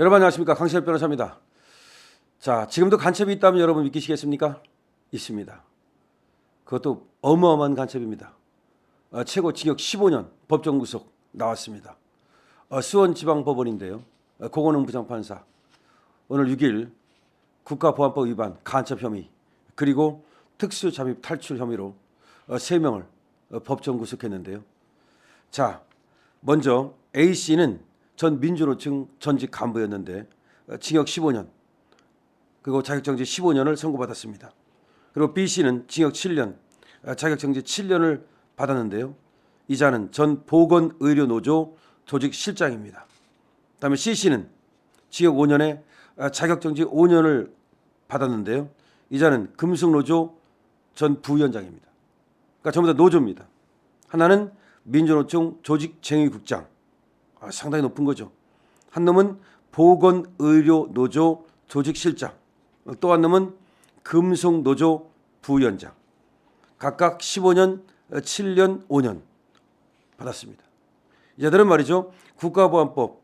여러분 안녕하십니까 강시엽 변호사입니다. 자 지금도 간첩이 있다면 여러분 믿기시겠습니까? 있습니다. 그것도 어마어마한 간첩입니다. 어, 최고 징역 15년 법정 구속 나왔습니다. 어, 수원지방법원인데요. 어, 고건웅 부장판사 오늘 6일 국가보안법 위반 간첩 혐의 그리고 특수 잠입 탈출 혐의로 어, 3명을 어, 법정 구속했는데요. 자 먼저 A 씨는 전 민주노총 전직 간부였는데 어, 징역 15년 그리고 자격정지 15년을 선고받았습니다. 그리고 B 씨는 징역 7년, 어, 자격정지 7년을 받았는데요. 이자는 전 보건의료노조 조직 실장입니다. 그다음에 C 씨는 징역 5년에 어, 자격정지 5년을 받았는데요. 이자는 금속노조 전 부위원장입니다. 그러니까 전부 다 노조입니다. 하나는 민주노총 조직쟁의국장, 아, 상당히 높은 거죠. 한 놈은 보건의료노조 조직실장, 또 한 놈은 금속노조 부위원장. 각각 15년, 7년, 5년 받았습니다. 이자들은 말이죠. 국가보안법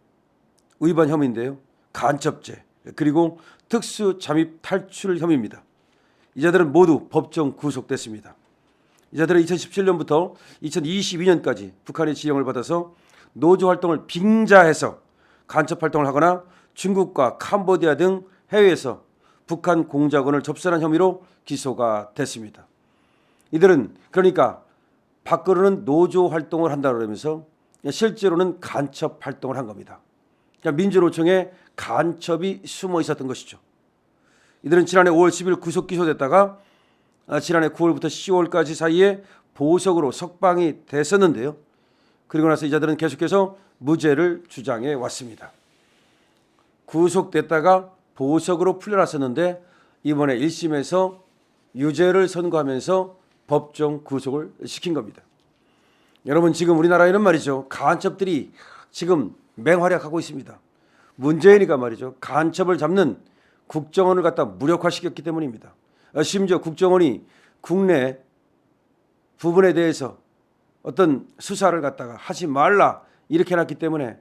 위반 혐의인데요. 간첩죄 그리고 특수 잠입 탈출 혐의입니다. 이자들은 모두 법정 구속됐습니다. 이자들은 2017년부터 2022년까지 북한의 지령을 받아서 노조 활동을 빙자해서 간첩 활동을 하거나 중국과 캄보디아 등 해외에서 북한 공작원을 접선한 혐의로 기소가 됐습니다. 이들은 그러니까 밖으로는 노조 활동을 한다 그러면서 실제로는 간첩 활동을 한 겁니다. 그러니까 민주노총에 간첩이 숨어 있었던 것이죠. 이들은 지난해 5월 10일 구속 기소됐다가 아, 지난해 9월부터 10월까지 사이에 보석으로 석방이 됐었는데요. 그리고 나서 이자들은 계속해서 무죄를 주장해 왔습니다. 구속됐다가 보석으로 풀려났었는데 이번에 1심에서 유죄를 선고하면서 법정 구속을 시킨 겁니다. 여러분 지금 우리나라에는 말이죠. 간첩들이 지금 맹활약하고 있습니다. 문재인이가 말이죠. 간첩을 잡는 국정원을 갖다 무력화시켰기 때문입니다. 어, 심지어 국정원이 국내 부분에 대해서 어떤 수사를 갖다가 하지 말라 이렇게 해놨기 때문에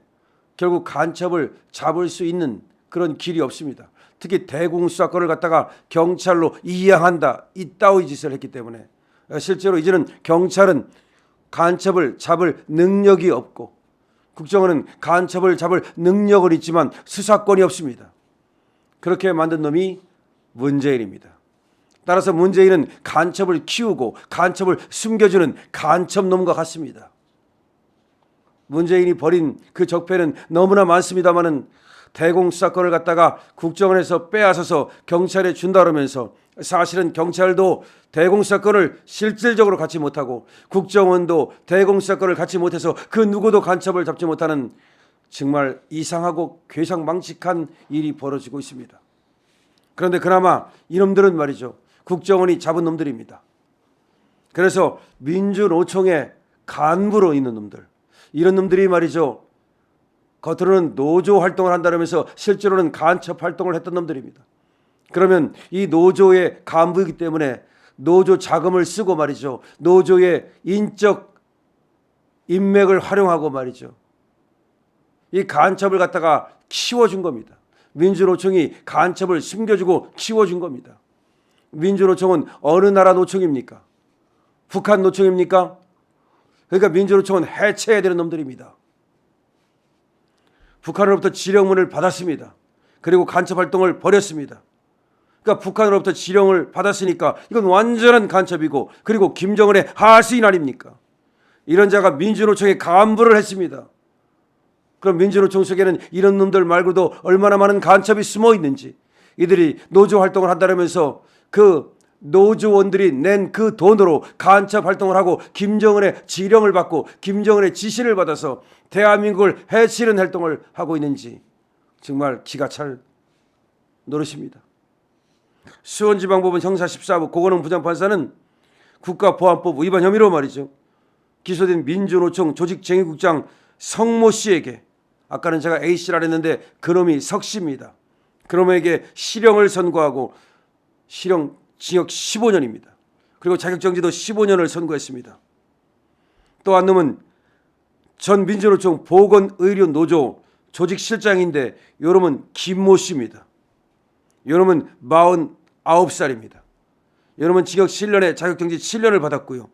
결국 간첩을 잡을 수 있는 그런 길이 없습니다. 특히 대공수사권을 갖다가 경찰로 이양한다 이따위 짓을 했기 때문에 어, 실제로 이제는 경찰은 간첩을 잡을 능력이 없고 국정원은 간첩을 잡을 능력은 있지만 수사권이 없습니다. 그렇게 만든 놈이 문재인입니다. 따라서 문재인은 간첩을 키우고 간첩을 숨겨주는 간첩놈과 같습니다. 문재인이 벌인 그 적폐는 너무나 많습니다마는 대공 수사권을 갖다가 국정원에서 빼앗아서 경찰에 준다 그러면서 사실은 경찰도 대공 수사권을 실질적으로 갖지 못하고 국정원도 대공 수사권을 갖지 못해서 그 누구도 간첩을 잡지 못하는 정말 이상하고 괴상망측한 일이 벌어지고 있습니다. 그런데 그나마 이놈들은 말이죠. 국정원이 잡은 놈들입니다. 그래서 민주노총의 간부로 있는 놈들 이런 놈들이 말이죠. 겉으로는 노조 활동을 한다면서 실제로는 간첩 활동을 했던 놈들입니다. 그러면 이 노조의 간부이기 때문에 노조 자금을 쓰고 말이죠. 노조의 인적 인맥을 활용하고 말이죠. 이 간첩을 갖다가 키워준 겁니다. 민주노총이 간첩을 숨겨주고 키워준 겁니다. 민주노총은 어느 나라 노총입니까? 북한 노총입니까? 그러니까 민주노총은 해체해야 되는 놈들입니다. 북한으로부터 지령문을 받았습니다. 그리고 간첩 활동을 벌였습니다. 그러니까 북한으로부터 지령을 받았으니까 이건 완전한 간첩이고 그리고 김정은의 하수인 아닙니까? 이런 자가 민주노총의 간부를 했습니다. 그럼 민주노총 속에는 이런 놈들 말고도 얼마나 많은 간첩이 숨어 있는지 이들이 노조 활동을 한다면서 그 노조원들이 낸 그 돈으로 간첩 활동을 하고 김정은의 지령을 받고 김정은의 지시를 받아서 대한민국을 해치는 활동을 하고 있는지 정말 기가 찰 노릇입니다. 수원지방법원 형사 14부 고건웅 부장판사는 국가보안법 위반 혐의로 말이죠. 기소된 민주노총 조직쟁의국장 성모 씨에게 아까는 제가 A 씨라 했는데 그놈이 석 씨입니다. 그놈에게 실형을 선고하고 실형 징역 15년입니다. 그리고 자격정지도 15년을 선고했습니다. 또 한 놈은 전 민주노총 보건의료노조 조직실장인데 요놈은 김모 씨입니다. 요놈은 49살입니다. 요놈은 징역 7년에 자격정지 7년을 받았고요.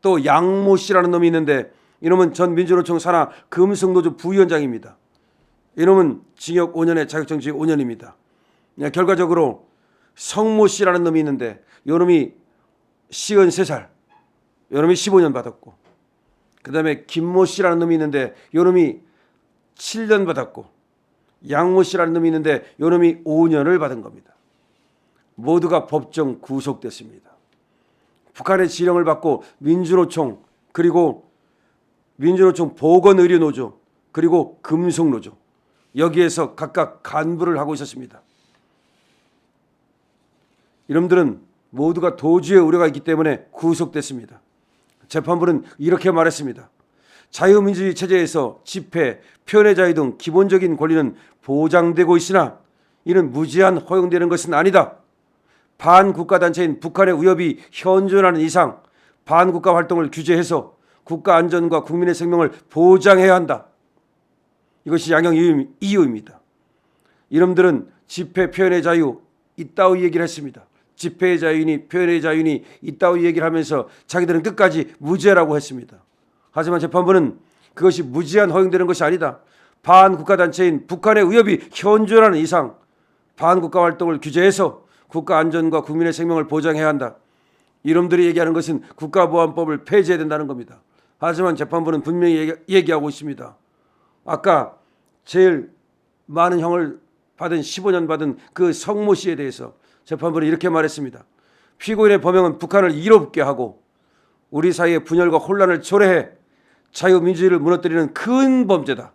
또 양모 씨라는 놈이 있는데 이놈은 전 민주노총 산하 금성노조 부위원장입니다. 이놈은 징역 5년에 자격정지 5년입니다. 네, 결과적으로 성모 씨라는 놈이 있는데 요 놈이 53살, 요 놈이 15년 받았고 그 다음에 김모 씨라는 놈이 있는데 요 놈이 7년 받았고 양모 씨라는 놈이 있는데 요 놈이 5년을 받은 겁니다. 모두가 법정 구속됐습니다. 북한의 지령을 받고 민주노총 그리고 민주노총 보건의료노조 그리고 금속노조 여기에서 각각 간부를 하고 있었습니다. 이놈들은 모두가 도주의 우려가 있기 때문에 구속됐습니다. 재판부는 이렇게 말했습니다. 자유민주주의 체제에서 집회, 표현의 자유 등 기본적인 권리는 보장되고 있으나 이는 무제한 허용되는 것은 아니다. 반국가 단체인 북한의 위협이 현존하는 이상 반국가 활동을 규제해서 국가 안전과 국민의 생명을 보장해야 한다. 이것이 양형 이유- 이유입니다. 이놈들은 집회 표현의 자유 이따위 얘기를 했습니다. 집회의 자유니 표현의 자유니 이따위 얘기를 하면서 자기들은 끝까지 무죄라고 했습니다. 하지만 재판부는 그것이 무제한 허용되는 것이 아니다. 반국가 단체인 북한의 위협이 현존하는 이상 반국가 활동을 규제해서 국가 안전과 국민의 생명을 보장해야 한다. 이놈들이 얘기하는 것은 국가보안법을 폐지해야 된다는 겁니다. 하지만 재판부는 분명히 얘기, 얘기하고 있습니다. 아까 제일 많은 형을 받은 15년 받은 그 성모 씨에 대해서 재판부는 이렇게 말했습니다. 피고인의 범행은 북한을 이롭게 하고 우리 사이의 분열과 혼란을 초래해 자유민주주의를 무너뜨리는 큰 범죄다.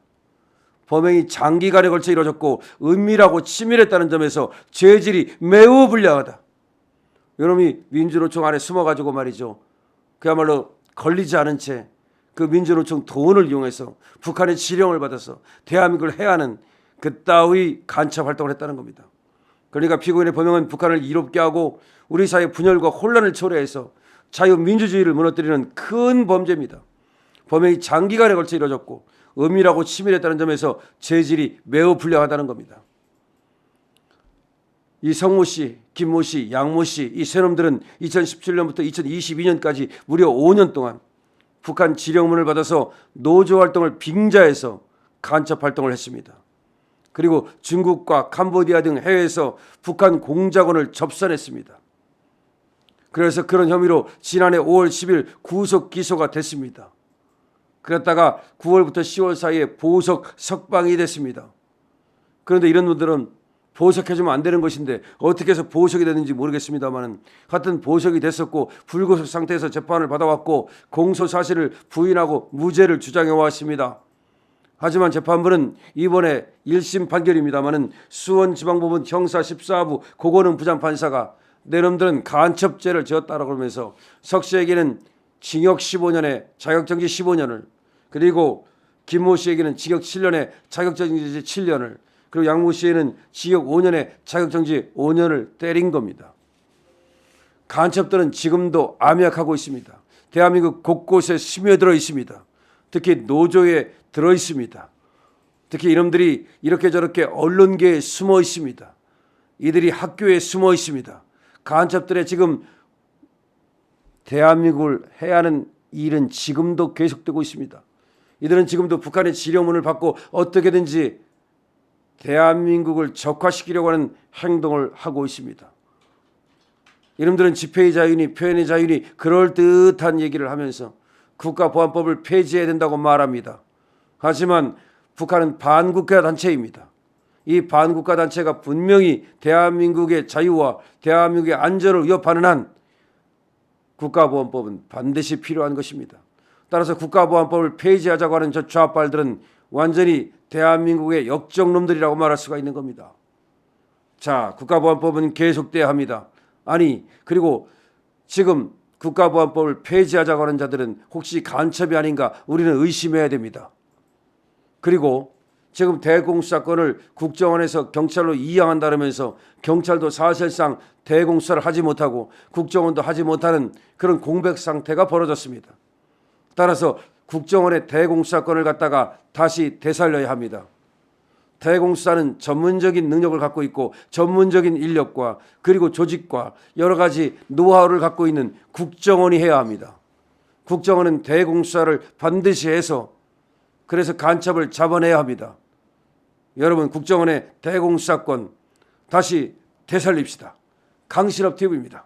범행이 장기간에 걸쳐 이루어졌고 은밀하고 치밀했다는 점에서 죄질이 매우 불량하다. 이놈이 민주노총 안에 숨어가지고 말이죠. 그야말로 걸리지 않은 채 그 민주노총 돈을 이용해서 북한의 지령을 받아서 대한민국을 해하는 그따위 간첩 활동을 했다는 겁니다. 그러니까 피고인의 범행은 북한을 이롭게 하고 우리 사회 분열과 혼란을 초래해서 자유민주주의를 무너뜨리는 큰 범죄입니다. 범행이 장기간에 걸쳐 이루어졌고 은밀하고 치밀했다는 점에서 재질이 매우 불량하다는 겁니다. 이 성모 씨, 김모 씨, 양모 씨 이 세 놈들은 2017년부터 2022년까지 무려 5년 동안 북한 지령문을 받아서 노조 활동을 빙자해서 간첩 활동을 했습니다. 그리고 중국과 캄보디아 등 해외에서 북한 공작원을 접선했습니다. 그래서 그런 혐의로 지난해 5월 10일 구속 기소가 됐습니다. 그랬다가 9월부터 10월 사이에 보석 석방이 됐습니다. 그런데 이런 분들은 보석해주면 안 되는 것인데 어떻게 해서 보석이 됐는지 모르겠습니다만은 하여튼 보석이 됐었고 불구속 상태에서 재판을 받아왔고 공소 사실을 부인하고 무죄를 주장해 왔습니다. 하지만 재판부는 이번에 1심 판결입니다만은 수원지방법원 형사 14부 고고는 부장판사가 내 놈들은 간첩죄를 지었다라고 그러면서 석 씨에게는 징역 15년에 자격정지 15년을 그리고 김모 씨에게는 징역 7년에 자격정지 7년을 그리고 양모 씨에는 징역 5년에 자격정지 5년을 때린 겁니다. 간첩들은 지금도 암약하고 있습니다. 대한민국 곳곳에 스며들어 있습니다. 특히 노조에 들어 있습니다. 특히 이놈들이 이렇게 저렇게 언론계에 숨어 있습니다. 이들이 학교에 숨어 있습니다. 간첩들의 지금 대한민국을 해야 하는 일은 지금도 계속되고 있습니다. 이들은 지금도 북한의 지령문을 받고 어떻게든지 대한민국을 적화시키려고 하는 행동을 하고 있습니다. 이놈들은 집회의 자유니 표현의 자유니 그럴듯한 얘기를 하면서 국가보안법을 폐지해야 된다고 말합니다. 하지만 북한은 반국가 단체입니다. 이 반국가 단체가 분명히 대한민국의 자유와 대한민국의 안전을 위협하는 한 국가보안법은 반드시 필요한 것입니다. 따라서 국가보안법을 폐지하자고 하는 저 좌빨들은 완전히 대한민국의 역정놈들이라고 말할 수가 있는 겁니다. 자, 국가보안법은 계속돼야 합니다. 아니, 그리고 지금 국가보안법을 폐지하자고 하는 자들은 혹시 간첩이 아닌가 우리는 의심해야 됩니다. 그리고 지금 대공수 사건을 국정원에서 경찰로 이양한다면서 경찰도 사실상 대공수사를 하지 못하고 국정원도 하지 못하는 그런 공백 상태가 벌어졌습니다. 따라서 국정원의 대공수사권을 갖다가 다시 되살려야 합니다. 대공수사는 전문적인 능력을 갖고 있고 전문적인 인력과 그리고 조직과 여러 가지 노하우를 갖고 있는 국정원이 해야 합니다. 국정원은 대공수사를 반드시 해서 그래서 간첩을 잡아내야 합니다. 여러분 국정원의 대공수사권 다시 되살립시다. 강신업 TV입니다.